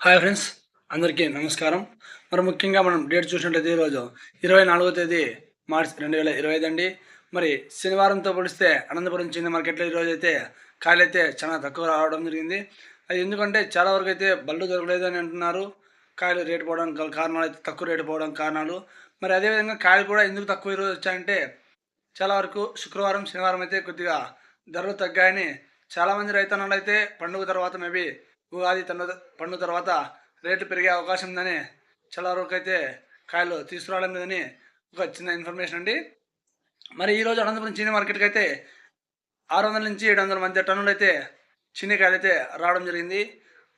Hi friends అందరికీ నమస్కారం. మరి ముఖ్యంగా మనం డేట్ చూసినట్లయితే ఈరోజు ఇరవై నాలుగో తేదీ మార్చ్ రెండు వేల ఇరవై ఐదు అండి. మరి శనివారంతో పోలిస్తే అనంతపురం చిన్న మార్కెట్లో ఈరోజు అయితే కాయలు అయితే చాలా తక్కువ రావడం జరిగింది. అది ఎందుకంటే చాలా వరకు అయితే బళ్ళు దొరకలేదు అని అంటున్నారు. కాయలు రేటు పోవడానికి గల కారణాలు అయితే తక్కువ రేటు పోవడం కారణాలు. మరి అదేవిధంగా కాయలు కూడా ఎందుకు తక్కువ ఈరోజు వచ్చాయంటే చాలా వరకు శుక్రవారం శనివారం అయితే కొద్దిగా ధరలు తగ్గాయని చాలామంది రైతన్నలు అయితే పండుగ తర్వాత మేబీ ఉగాది తన పండుగ తర్వాత రేట్లు పెరిగే అవకాశం ఉందని చాలా వరకు అయితే కాయలు తీసుకురావడం లేదని ఒక చిన్న ఇన్ఫర్మేషన్ అండి. మరి ఈరోజు అనంతపురం చీనీ మార్కెట్కి అయితే ఆరు వందల నుంచి ఏడు వందల మధ్య టన్నులు అయితే చీనీకాయలు అయితే రావడం జరిగింది.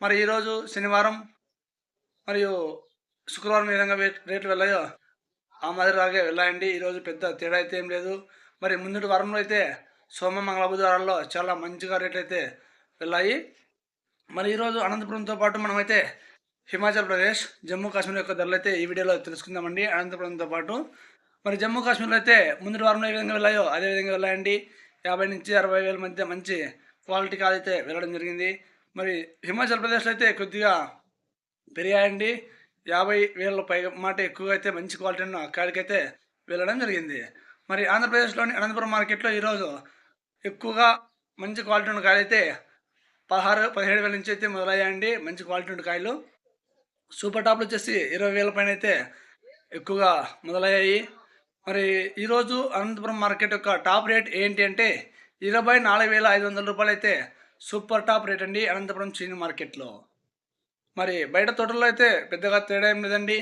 మరి ఈరోజు శనివారం మరియు శుక్రవారం ఏ విధంగా రేట్లు వెళ్ళాయో ఆ మాదిరిలాగే వెళ్ళాయండి. ఈరోజు పెద్ద తేడా అయితే ఏం లేదు. మరి ముందుటి వారంలో అయితే సోమ మంగళ బుధవారాల్లో చాలా మంచిగా రేట్లు అయితే వెళ్ళాయి. మరి ఈరోజు అనంతపురంతో పాటు మనమైతే హిమాచల్ ప్రదేశ్ జమ్మూ కాశ్మీర్ యొక్క ధరలు అయితే ఈ వీడియోలో తెలుసుకుందామండి. అనంతపురంతో పాటు మరి జమ్మూ కాశ్మీర్లో అయితే ముందు వారంలో ఏ విధంగా వెళ్ళాయో అదే విధంగా వెళ్ళాయండి. యాభై నుంచి అరవై వేల మధ్య మంచి క్వాలిటీ కాదు అయితే వెళ్ళడం జరిగింది. మరి హిమాచల్ ప్రదేశ్లో అయితే కొద్దిగా పెరిగాయండి. యాభై వేల పై మాట ఎక్కువగా అయితే మంచి క్వాలిటీ ఉన్న కాడికైతే వెళ్ళడం జరిగింది. మరి ఆంధ్రప్రదేశ్లోని అనంతపురం మార్కెట్లో ఈరోజు ఎక్కువగా మంచి క్వాలిటీ ఉన్న కాడైతే పదహారు పదిహేడు వేల నుంచి అయితే మొదలయ్యాయండి. మంచి క్వాలిటీ ఉండే కాయలు. సూపర్ టాప్లు వచ్చేసి ఇరవై వేల పైన అయితే ఎక్కువగా మొదలయ్యాయి. మరి ఈరోజు అనంతపురం మార్కెట్ యొక్క టాప్ రేట్ ఏంటి అంటే ఇరవై నాలుగు వేల ఐదు వందల రూపాయలు అయితే సూపర్ టాప్ రేట్ అండి అనంతపురం చీని మార్కెట్లో. మరి బయట తోటల్లో అయితే పెద్దగా తేడా ఏం లేదండి.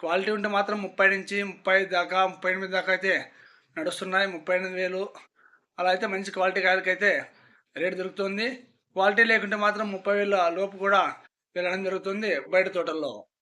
క్వాలిటీ ఉంటే మాత్రం ముప్పై నుంచి ముప్పై దాకా ముప్పై ఎనిమిది దాకా అయితే నడుస్తున్నాయి. ముప్పై ఎనిమిది వేలు. అలా అయితే మంచి క్వాలిటీ కాయలకైతే రేట్ దొరుకుతుంది. క్వాలిటీ లేకుంటే మాత్రం ముప్పై వేల లోపు కూడా వెళ్ళడం జరుగుతుంది బయట తోటల్లో.